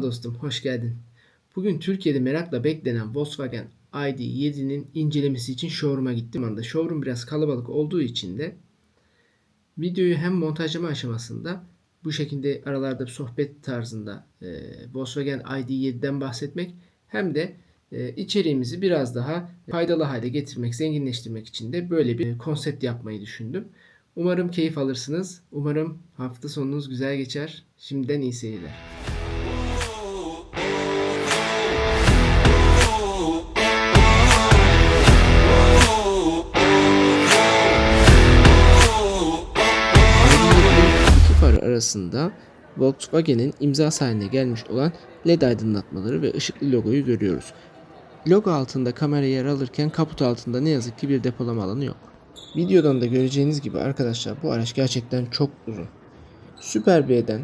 Merhaba dostum, hoş geldin. Bugün Türkiye'de merakla beklenen Volkswagen ID7'nin incelemesi için showroom'a gittim. Anda showroom biraz kalabalık olduğu için de videoyu hem montajlama aşamasında bu şekilde aralarda bir sohbet tarzında e, Volkswagen ID7'den bahsetmek hem de e, içeriğimizi biraz daha faydalı hale getirmek, zenginleştirmek için de böyle bir konsept yapmayı düşündüm. Umarım keyif alırsınız. Umarım hafta sonunuz güzel geçer. Şimdiden iyi seyirler. Arasında Volkswagen'in imza haline gelmiş olan LED aydınlatmaları ve ışıklı logoyu görüyoruz. Logo altında kamera yer alırken kaput altında ne yazık ki bir depolama alanı yok. Videodan da göreceğiniz gibi arkadaşlar bu araç gerçekten çok uzun. Super B'den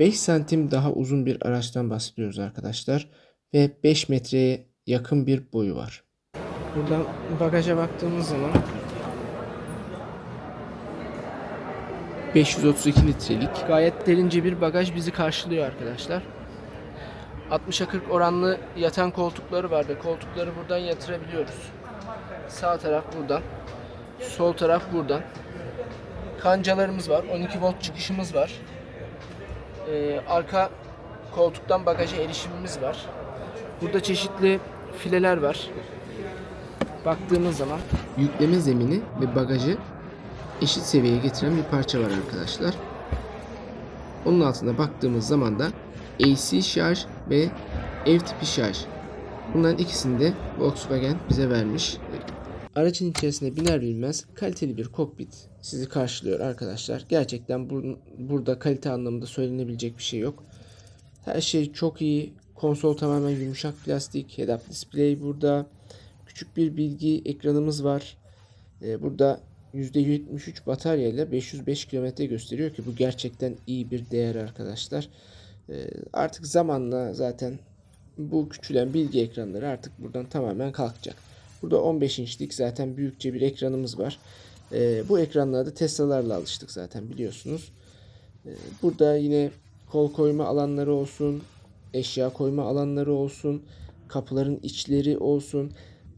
5 santim daha uzun bir araçtan bahsediyoruz arkadaşlar. Ve 5 metreye yakın bir boyu var. Buradan bagaja baktığımız zaman 532 litrelik gayet derince bir bagaj bizi karşılıyor arkadaşlar. 60'a 40 oranlı yatan koltukları var ve koltukları buradan yatırabiliyoruz. Sağ taraf buradan, sol taraf buradan. Kancalarımız var, 12 volt çıkışımız var. Ee, arka koltuktan bagaja erişimimiz var. Burada çeşitli fileler var. Baktığımız zaman yükleme zemini ve bagajı eşit seviyeye getiren bir parça var arkadaşlar. Onun altına baktığımız zaman da AC şarj ve ev tipi şarj. Bunların ikisini de Volkswagen bize vermiş. Aracın içerisine biner binmez kaliteli bir kokpit sizi karşılıyor arkadaşlar. Gerçekten bur- burada kalite anlamında söylenebilecek bir şey yok. Her şey çok iyi. Konsol tamamen yumuşak plastik. Head-up display burada. Küçük bir bilgi ekranımız var. Ee, burada %73 batarya ile 505 kilometre gösteriyor ki bu gerçekten iyi bir değer arkadaşlar. Ee, artık zamanla zaten bu küçülen bilgi ekranları artık buradan tamamen kalkacak. Burada 15 inçlik zaten büyükçe bir ekranımız var. Ee, bu ekranlarda Tesla'larla alıştık zaten biliyorsunuz. Ee, burada yine kol koyma alanları olsun, eşya koyma alanları olsun, kapıların içleri olsun.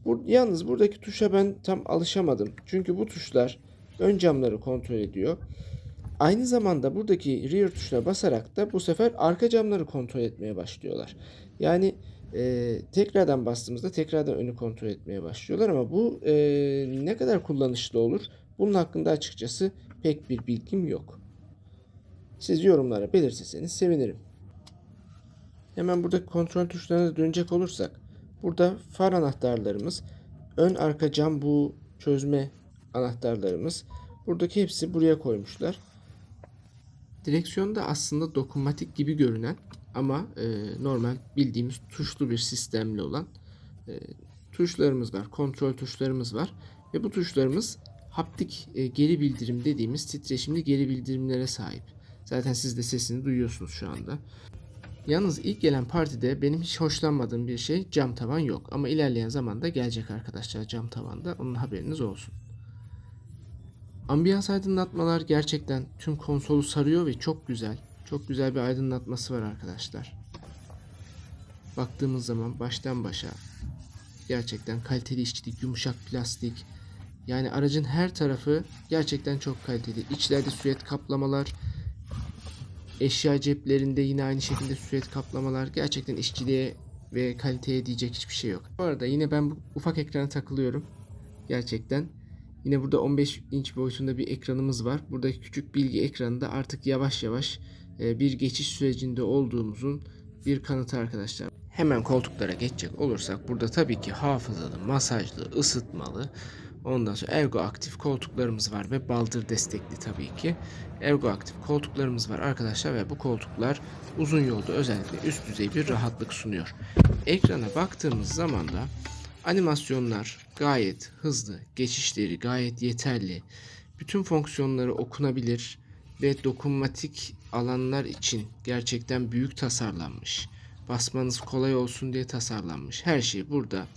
Bur yalnız buradaki tuşa ben tam alışamadım. Çünkü bu tuşlar ön camları kontrol ediyor. Aynı zamanda buradaki rear tuşuna basarak da bu sefer arka camları kontrol etmeye başlıyorlar. Yani e, tekrardan bastığımızda tekrardan önü kontrol etmeye başlıyorlar ama bu e, ne kadar kullanışlı olur? Bunun hakkında açıkçası pek bir bilgim yok. Siz yorumlara belirtirseniz sevinirim. Hemen buradaki kontrol tuşlarına dönecek olursak burada far anahtarlarımız, ön arka cam bu çözme anahtarlarımız. Buradaki hepsi buraya koymuşlar. Direksiyonda aslında dokunmatik gibi görünen ama e, normal bildiğimiz tuşlu bir sistemli olan e, tuşlarımız var, kontrol tuşlarımız var ve bu tuşlarımız haptik e, geri bildirim dediğimiz titreşimli geri bildirimlere sahip. Zaten siz de sesini duyuyorsunuz şu anda. Yalnız ilk gelen partide benim hiç hoşlanmadığım bir şey cam tavan yok. Ama ilerleyen zamanda gelecek arkadaşlar cam tavanda. Onun haberiniz olsun. Ambiyans aydınlatmalar gerçekten tüm konsolu sarıyor ve çok güzel. Çok güzel bir aydınlatması var arkadaşlar. Baktığımız zaman baştan başa gerçekten kaliteli işçilik, yumuşak plastik. Yani aracın her tarafı gerçekten çok kaliteli. İçlerde süet kaplamalar, eşya ceplerinde yine aynı şekilde süet kaplamalar. Gerçekten işçiliğe ve kaliteye diyecek hiçbir şey yok. Bu arada yine ben bu ufak ekrana takılıyorum. Gerçekten. Yine burada 15 inç boyutunda bir ekranımız var. Buradaki küçük bilgi ekranında artık yavaş yavaş e, bir geçiş sürecinde olduğumuzun bir kanıtı arkadaşlar. Hemen koltuklara geçecek olursak burada tabii ki hafızalı, masajlı, ısıtmalı, ondan sonra ergo aktif koltuklarımız var ve baldır destekli tabii ki. Ergo aktif koltuklarımız var arkadaşlar ve bu koltuklar uzun yolda özellikle üst düzey bir rahatlık sunuyor. Ekrana baktığımız zaman da animasyonlar gayet hızlı, geçişleri gayet yeterli. Bütün fonksiyonları okunabilir ve dokunmatik alanlar için gerçekten büyük tasarlanmış. Basmanız kolay olsun diye tasarlanmış. Her şey burada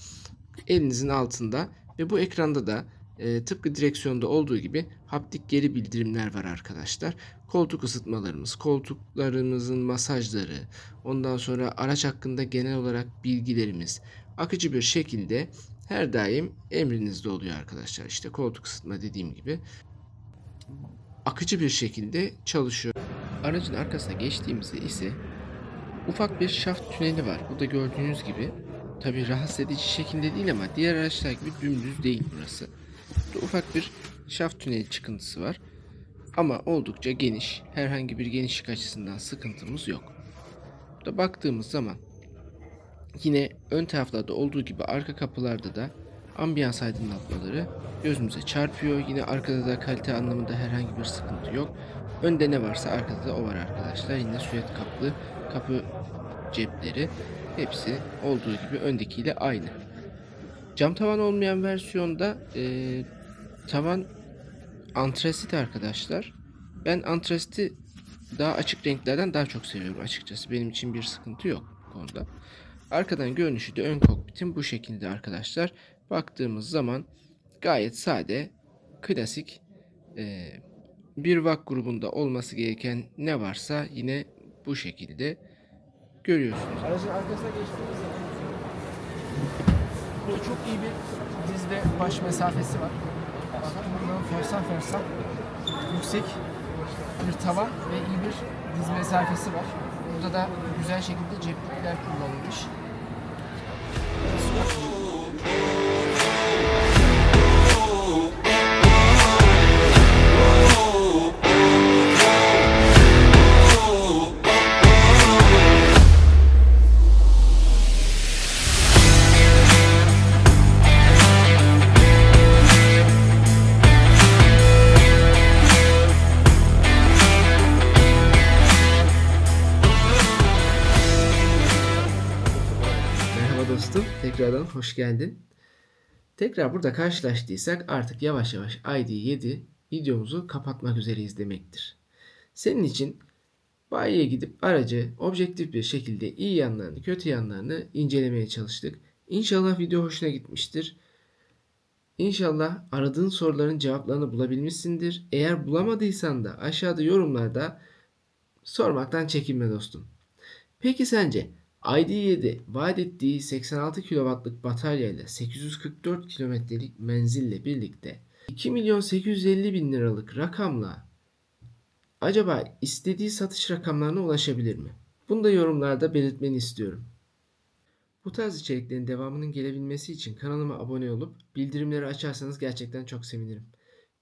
elinizin altında ve bu ekranda da e, tıpkı direksiyonda olduğu gibi haptik geri bildirimler var arkadaşlar. Koltuk ısıtmalarımız, koltuklarımızın masajları, ondan sonra araç hakkında genel olarak bilgilerimiz akıcı bir şekilde her daim emrinizde oluyor arkadaşlar. İşte koltuk ısıtma dediğim gibi akıcı bir şekilde çalışıyor. Aracın arkasına geçtiğimizde ise ufak bir şaft tüneli var. Burada gördüğünüz gibi tabi rahatsız edici şekilde değil ama diğer araçlar gibi dümdüz değil burası. Burada ufak bir şaft tüneli çıkıntısı var. Ama oldukça geniş. Herhangi bir genişlik açısından sıkıntımız yok. Burada baktığımız zaman yine ön taraflarda olduğu gibi arka kapılarda da ambiyans aydınlatmaları gözümüze çarpıyor. Yine arkada da kalite anlamında herhangi bir sıkıntı yok. Önde ne varsa arkada da o var arkadaşlar. Yine süet kaplı kapı cepleri hepsi olduğu gibi öndekiyle aynı. Cam tavan olmayan versiyonda eee, tavan antrasit arkadaşlar. Ben antrasiti daha açık renklerden daha çok seviyorum açıkçası. Benim için bir sıkıntı yok bu konuda. Arkadan görünüşü de ön kokpitin bu şekilde arkadaşlar. Baktığımız zaman gayet sade, klasik eee, bir VAK grubunda olması gereken ne varsa yine bu şekilde görüyorsunuz. Aracın arkasına geçtiğimiz zaman burada çok iyi bir diz ve baş mesafesi var. Bakın buradan fersan fersan yüksek bir tavan ve iyi bir diz mesafesi var. Burada da güzel şekilde ceplikler kullanılmış. Dostum, tekrardan hoş geldin. Tekrar burada karşılaştıysak artık yavaş yavaş ID7 videomuzu kapatmak üzereyiz demektir. Senin için bayiye gidip aracı objektif bir şekilde iyi yanlarını, kötü yanlarını incelemeye çalıştık. İnşallah video hoşuna gitmiştir. İnşallah aradığın soruların cevaplarını bulabilmişsindir. Eğer bulamadıysan da aşağıda yorumlarda sormaktan çekinme dostum. Peki sence ID7 vaat ettiği 86 kW'lık batarya ile 844 kilometrelik menzille birlikte 2 milyon 850 bin liralık rakamla acaba istediği satış rakamlarına ulaşabilir mi? Bunu da yorumlarda belirtmeni istiyorum. Bu tarz içeriklerin devamının gelebilmesi için kanalıma abone olup bildirimleri açarsanız gerçekten çok sevinirim.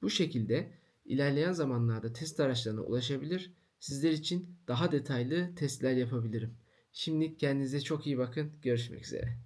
Bu şekilde ilerleyen zamanlarda test araçlarına ulaşabilir, sizler için daha detaylı testler yapabilirim. Şimdi kendinize çok iyi bakın. Görüşmek üzere.